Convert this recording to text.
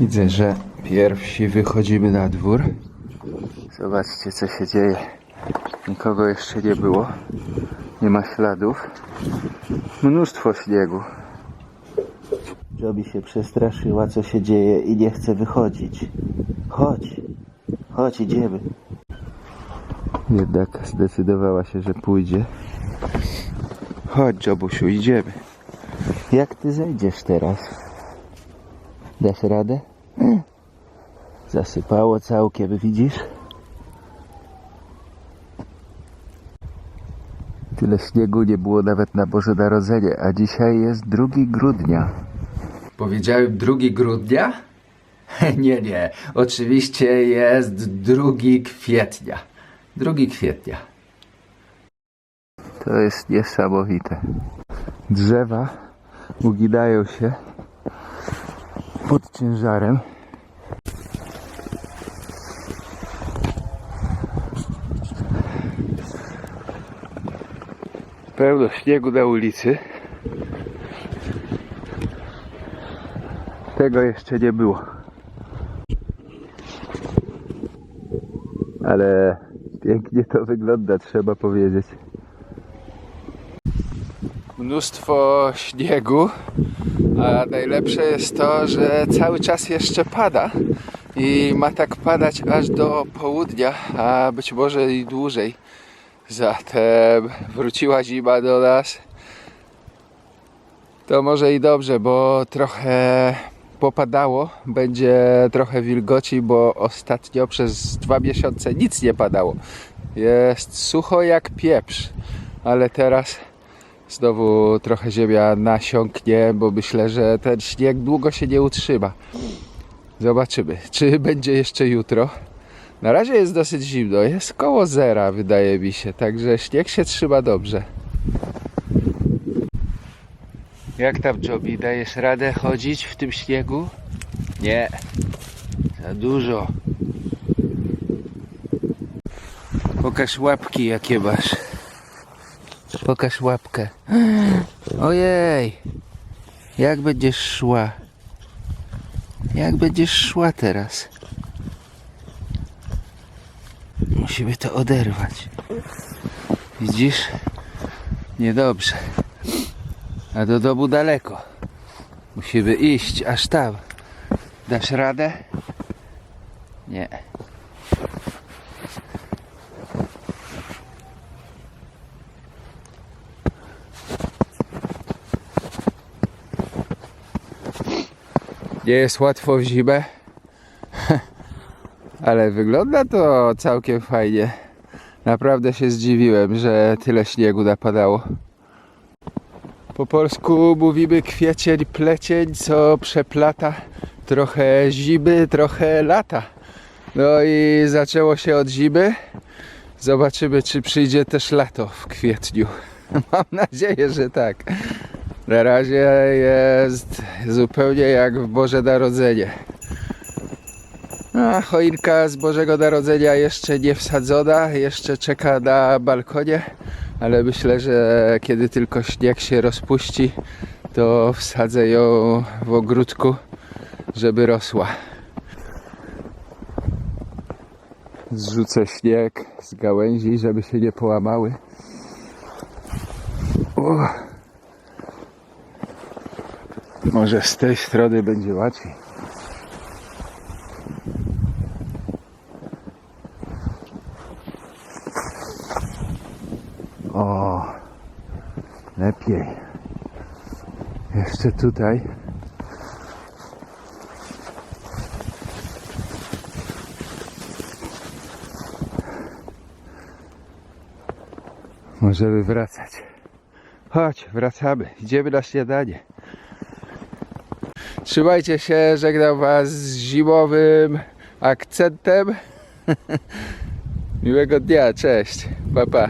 Widzę, że pierwsi wychodzimy na dwór. Zobaczcie, co się dzieje. Nikogo jeszcze nie było. Nie ma śladów. Mnóstwo śniegu. Jobi się przestraszyła, co się dzieje i nie chce wychodzić. Chodź, chodź, idziemy. Jednak zdecydowała się, że pójdzie. Chodź, Jobusiu, idziemy. Jak ty zejdziesz teraz? Dasz radę? Zasypało całkiem, widzisz? Tyle śniegu nie było nawet na Boże Narodzenie, a dzisiaj jest 2 grudnia. Powiedziałem 2 grudnia? Nie, nie. Oczywiście jest 2 kwietnia. 2 kwietnia. To jest niesamowite. Drzewa uginają się pod ciężarem. Pełno śniegu na ulicy. Tego jeszcze nie było. Ale pięknie to wygląda, trzeba powiedzieć. Mnóstwo śniegu, a najlepsze jest to, że cały czas jeszcze pada i ma tak padać aż do południa, a być może i dłużej. Zatem wróciła zima do nas. To może i dobrze, bo trochę popadało, będzie trochę wilgoci, bo ostatnio przez dwa miesiące nic nie padało. Jest sucho jak pieprz, ale teraz znowu trochę ziemia nasiąknie, bo myślę, że ten śnieg długo się nie utrzyma. Zobaczymy, czy będzie jeszcze jutro. Na razie jest dosyć zimno, jest koło zera wydaje mi się, także śnieg się trzyma dobrze. Jak tam Jobi, dajesz radę chodzić w tym śniegu? Nie, za dużo. Pokaż łapki jakie masz. Pokaż łapkę. Ojej, jak będziesz szła? Jak będziesz szła teraz? Musimy to oderwać. Widzisz? Niedobrze. A do domu daleko. Musimy iść aż tam. Dasz radę? Nie. Nie jest łatwo w zimę. Ale wygląda to całkiem fajnie. Naprawdę się zdziwiłem, że tyle śniegu napadało. Po polsku mówimy kwiecień, plecień, co przeplata trochę zimy, trochę lata. No i zaczęło się od zimy. Zobaczymy, czy przyjdzie też lato w kwietniu. Mam nadzieję, że tak. Na razie jest zupełnie jak w Boże Narodzenie. A choinka z Bożego Narodzenia jeszcze nie wsadzona, jeszcze czeka na balkonie, ale myślę, że kiedy tylko śnieg się rozpuści, to wsadzę ją w ogródku, żeby rosła. Zrzucę śnieg z gałęzi, żeby się nie połamały. O. Może z tej strony będzie łatwiej. O, lepiej. Jeszcze tutaj. Możemy wracać. Chodź, wracamy. Idziemy na śniadanie. Trzymajcie się, żegnam Was z zimowym akcentem. Miłego dnia, cześć, pa pa.